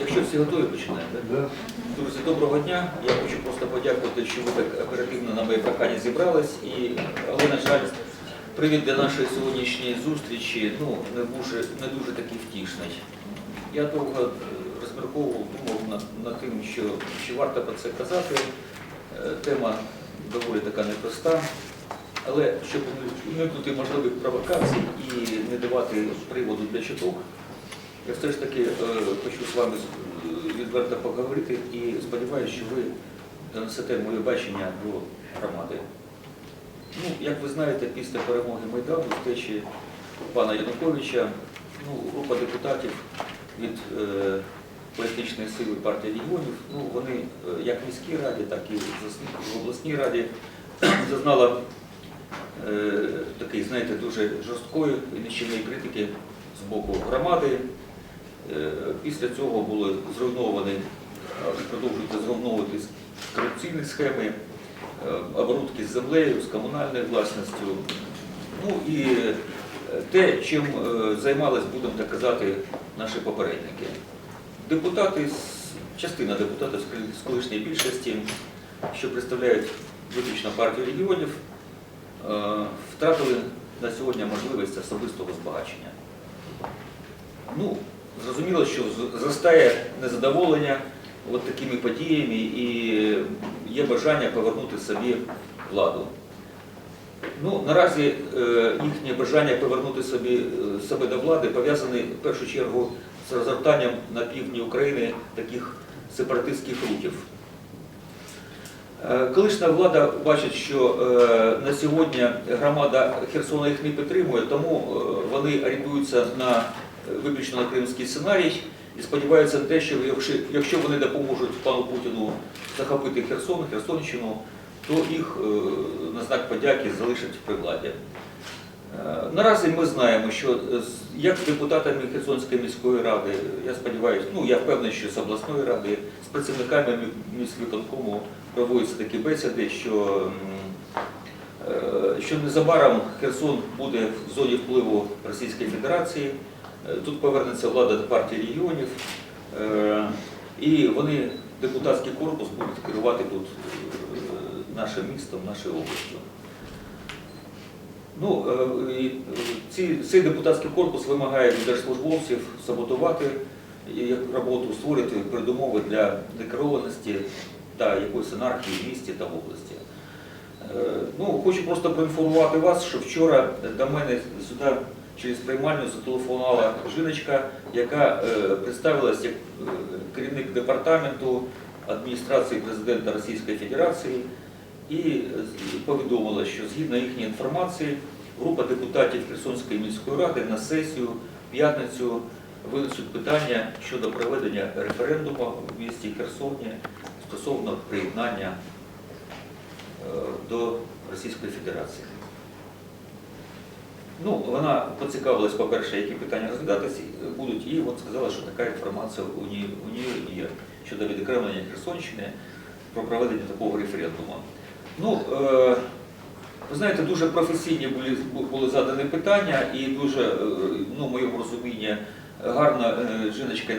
Якщо всі готові, починаємо. так? Друзі, доброго дня. Я хочу просто подякувати, що ви так оперативно на моє прохання зібрались. І, але, на жаль, привід для нашої сьогоднішньої зустрічі ну, не, дуже, не дуже такий втішний. Я довго е, розмірковував, думав над, над тим, що чи варто про це казати. Е, Тема доволі така непроста. Але щоб уникнути можливих провокацій і не давати приводу для чуток, я все ж таки е, хочу з вами е, відверто поговорити і сподіваюся, що ви донесете моє бачення до громади. Ну, як ви знаєте, після перемоги Майдану, втечі пана Януковича, ну, група депутатів від е, політичної сили партії регіонів, ну, вони е, як в міській раді, так і в обласній раді зазнала е, такий, знаєте, дуже жорсткої і нищівної критики з боку громади. Е, Після цього були зруйновані, е, продовжуються зруйновуватись корупційні схеми, е, оборудки з землею, з комунальною власністю. Ну і те, чим займались, будемо так казати, наші попередники. Депутати, частина депутатів з колишньої більшості, що представляють виключно партію регіонів, втратили на сьогодні можливість особистого збагачення. Ну, зрозуміло, що зростає незадоволення от такими подіями і є бажання повернути собі владу. Ну, наразі е, їхнє бажання повернути собі, е, себе до влади пов'язане в першу чергу з розгортанням на півдні України таких сепаратистських рухів. Е, Колишня влада бачить, що на сьогодні громада Херсона їх не підтримує, тому вони орієнтуються на виключно на кримський сценарій і сподіваються на те, що якщо, вони допоможуть пану Путіну захопити Херсон, Херсонщину, то їх е, на знак подяки залишать при владі. Е, Наразі ми знаємо, що е, як депутатами Херсонської міської ради, я сподіваюся, ну я впевнений, що з обласної ради, з працівниками мі- міськвиконкому проводяться такі бесіди, що, що незабаром Херсон буде в зоні впливу Російської Федерації. Е, Тут повернеться влада до партії регіонів, е, і вони, депутатський корпус, будуть керувати тут е, нашим містом, нашою областю. Ну, ці, цей депутатський корпус вимагає від держслужбовців саботувати роботу, створити передумови для декорованості та якоїсь анархії в місті та в області. Ну, хочу просто проінформувати вас, що вчора до мене сюди через приймальню зателефонувала жіночка, яка е, представилась як е, керівник департаменту адміністрації президента Російської Федерації і е, повідомила, що згідно їхньої інформації, група депутатів Херсонської міської ради на сесію в п'ятницю винесуть питання щодо проведення референдуму в місті Херсоні стосовно приєднання до Російської Федерації. Ну, вона поцікавилась, по-перше, які питання розглядатися будуть, і от сказала, що така інформація у неї, у неї є щодо відокремлення Херсонщини про проведення такого референдуму. Ну, е, ви знаєте, дуже професійні були, були задані питання, і дуже, е, ну, в моєму розумінні, гарно е, жіночка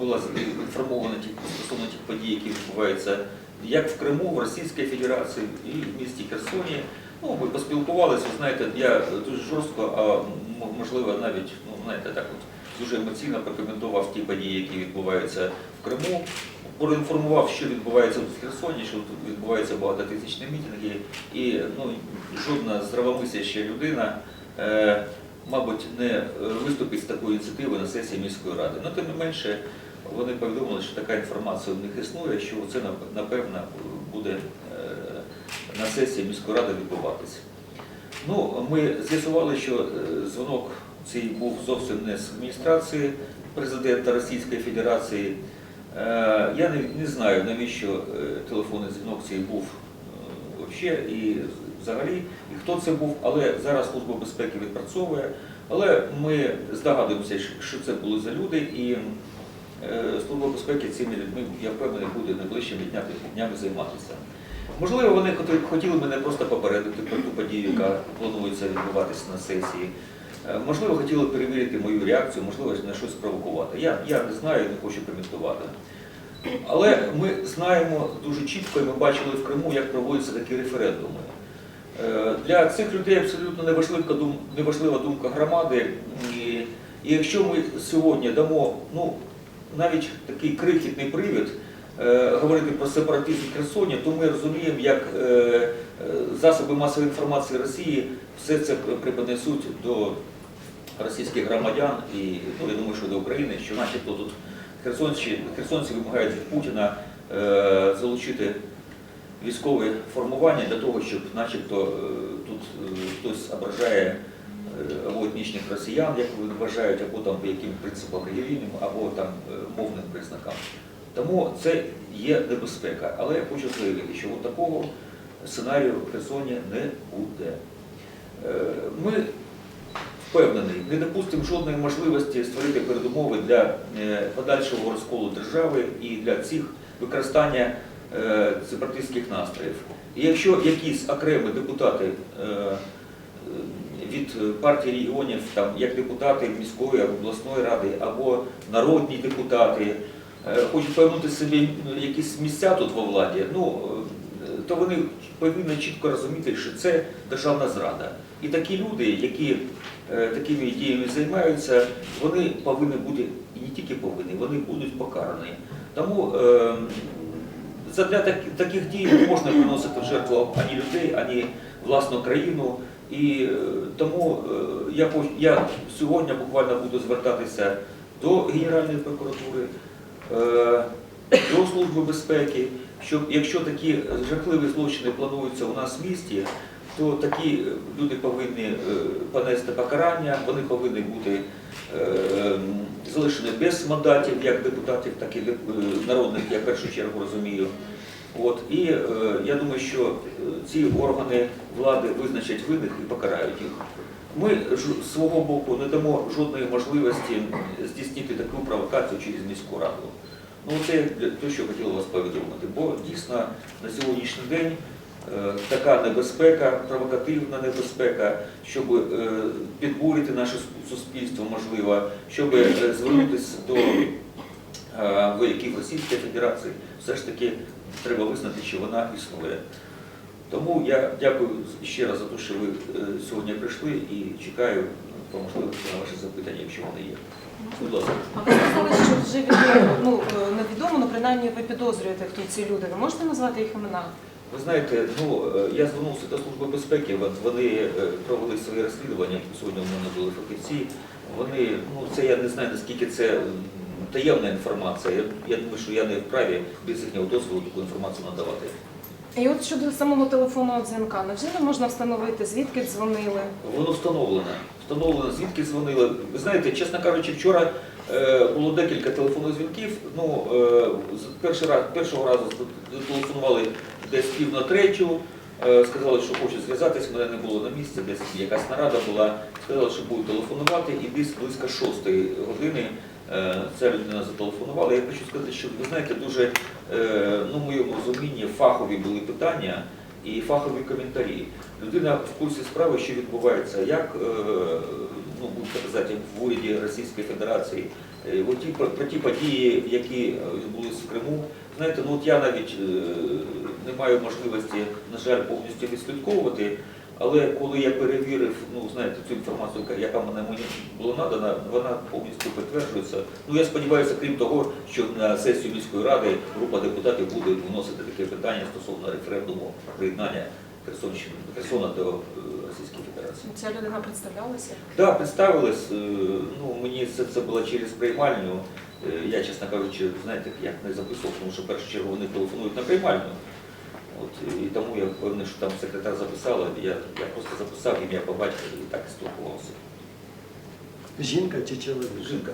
була інформована стосовно тих подій, які відбуваються як в Криму, в Російській Федерації і в місті Херсоні. Ну, ми поспілкувалися, знаєте, я дуже жорстко, а можливо навіть, ну, знаєте, так от дуже емоційно прокоментував ті події, які відбуваються в Криму. Проінформував, що відбувається в Херсоні, що відбуваються багатотисячні мітинги, і ну, жодна здравомисляща людина, е, мабуть, не е, виступить з такою ініціативою на сесії міської ради. Ну, тим не менше, вони повідомили, що така інформація в них існує, що це напевно буде е, на сесії міської ради відбуватися. Ну, ми з'ясували, що е, дзвонок цей був зовсім не з адміністрації президента Російської Федерації. Е, Я не, знаю, навіщо е, телефонний дзвінок цей був взагалі і взагалі, і хто це був, але зараз Служба безпеки відпрацьовує. Але ми здогадуємося, що- це були за люди, і Служба безпеки цими людьми, я впевнений, буде найближчими днями займатися. Можливо, вони хотіли мене просто попередити про ту подію, яка планується відбуватися на сесії. Е, Можливо, хотіли перевірити мою реакцію, можливо, на щось спровокувати. Я, я не знаю, не хочу коментувати. Але ми знаємо дуже чітко, і ми бачили в Криму, як проводяться такі референдуми. Е, Для цих людей абсолютно неважлива, дум- неважлива думка громади. І, і якщо ми сьогодні дамо ну, навіть такий крихітний привід е, говорити про сепаратизм Херсоні, то ми розуміємо, як е, е, засоби масової інформації Росії все це приподнесуть до російських громадян і ну, я думаю, що до України, що начебто тут херсонці, херсонці вимагають від Путіна е, залучити військове формування для того, щоб начебто тут хтось ображає або етнічних росіян, як вони вважають, або там по яким принципам релігійним, або там мовним признакам. Тому це є небезпека. Але я хочу заявити, що от такого сценарію в Херсоні не буде. Е, Ми впевнений, не допустимо жодної можливості створити передумови для е, подальшого розколу держави і для цих використання е, сепаратистських настроїв. І якщо якісь окремі депутати від партії регіонів, там, як депутати міської або обласної ради, або народні депутати, хочуть повернути собі ну, якісь місця тут во владі, ну, е, то вони повинні чітко розуміти, що це державна зрада. І такі люди, які е, такими діями займаються, вони повинні бути, і не тільки повинні, вони будуть покарані. Тому е, так, таких дій не можна приносити в жертву ані людей, ані власну країну. І е, тому е, я, я сьогодні буквально буду звертатися до Генеральної прокуратури, е, до Служби безпеки, щоб якщо такі жахливі злочини плануються у нас в місті, то такі е, люди повинні е, понести покарання, вони повинні бути е, залишені без мандатів, як депутатів, так і е, народних, я в першу чергу розумію. От, і е, я думаю, що е, ці органи влади визначать винних і покарають їх. Ми з свого боку не дамо жодної можливості здійснити таку провокацію через міську раду. Ну це те, що хотіла вас повідомити, бо дійсно на сьогоднішній день е, така небезпека, провокативна небезпека, щоб е, підбурити наше суспільство, можливо, щоб е, звернутися до е, вояків Російської Федерації, все ж таки треба визнати, що вона існує. Тому я дякую ще раз за те, що ви е, сьогодні прийшли і чекаю по можливості на ваші запитання, якщо вони є. Будь ласка. А ви сказали, що вже відомо, ну е, невідомо, але принаймні ви підозрюєте, хто ці люди. Ви можете назвати їх імена? Ви знаєте, ну е, я звернувся до Служби безпеки, вони провели свої розслідування, сьогодні в мене були фахівці. Вони, ну це я не знаю, наскільки це таємна інформація. Я, я думаю, що я не вправі без їхнього дозволу таку інформацію надавати. І от щодо самого телефонного дзвінка, невже не можна встановити, звідки дзвонили? Воно встановлено. Встановлено, звідки дзвонили. Ви знаєте, чесно кажучи, вчора е, було декілька телефонних дзвінків. Ну, е, перший раз, першого разу зателефонували десь пів на третю. е, Сказали, що хочуть зв'язатись, мене не було на місці, десь якась нарада була. Сказали, що будуть телефонувати, і десь близько шостої години ця людина зателефонувала. Я хочу сказати, що ви знаєте, дуже е, ну, в моєму розумінні фахові були питання і фахові коментарі. Людина в курсі справи, що відбувається, як е, ну, казати, в уряді Російської Федерації, е, от ті, про, ті події, які е, відбулись в Криму. Знаєте, ну от я навіть е, не маю можливості, на жаль, повністю відслідковувати. Але коли я перевірив, ну знаєте, цю інформацію, яка мене мені була надана, вона повністю підтверджується. Ну я сподіваюся, крім того, що на сесію міської ради група депутатів буде вносити таке питання стосовно референдуму приєднання Херсонщини Херсона до е, Російської Федерації. Ця людина представлялася? Так, представились. е, Ну мені це, це було через приймальню. Е, Я, чесно кажучи, знаєте, як не записував, тому що в першу чергу вони телефонують на приймальню. От, і тому я впевнений, що там секретар записала, я, я просто записав ім'я по батькові і так і спілкувався. Жінка чи чоловік? Жінка.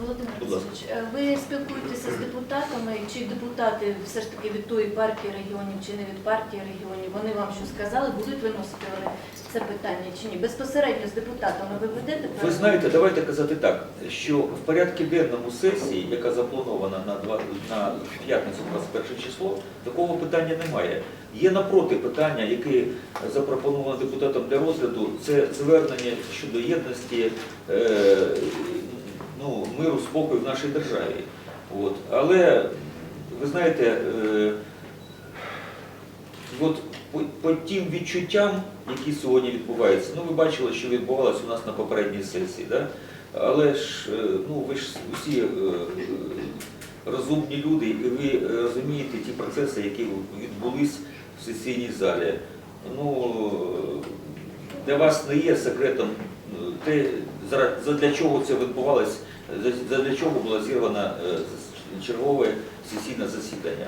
Володимир. Васильович, е, ви спілкуєтеся з депутатами, чи депутати все ж таки від тої партії регіонів, чи не від партії регіонів? Вони вам що сказали, будуть виносити вони це питання чи ні? Безпосередньо з депутатами ви ведете Ви знаєте, давайте казати так, що в порядку денному сесії, яка запланована на два- на п'ятницю 21 число, такого питання немає. Є напроти питання, яке запропоновано депутатом для розгляду, це звернення щодо єдності е, ну, миру, спокою в нашій державі. От. Але ви знаєте, е, от по, по тим відчуттям, які сьогодні відбуваються, ну ви бачили, що відбувалося у нас на попередній сесії, да? але ж е, ну, ви ж усі е, розумні люди, і ви е, розумієте ті процеси, які відбулись в сесійній залі. Ну, для вас не є секретом е, те, задля чого це відбувалося, задля чого було зірвано е, чергове сесійне засідання.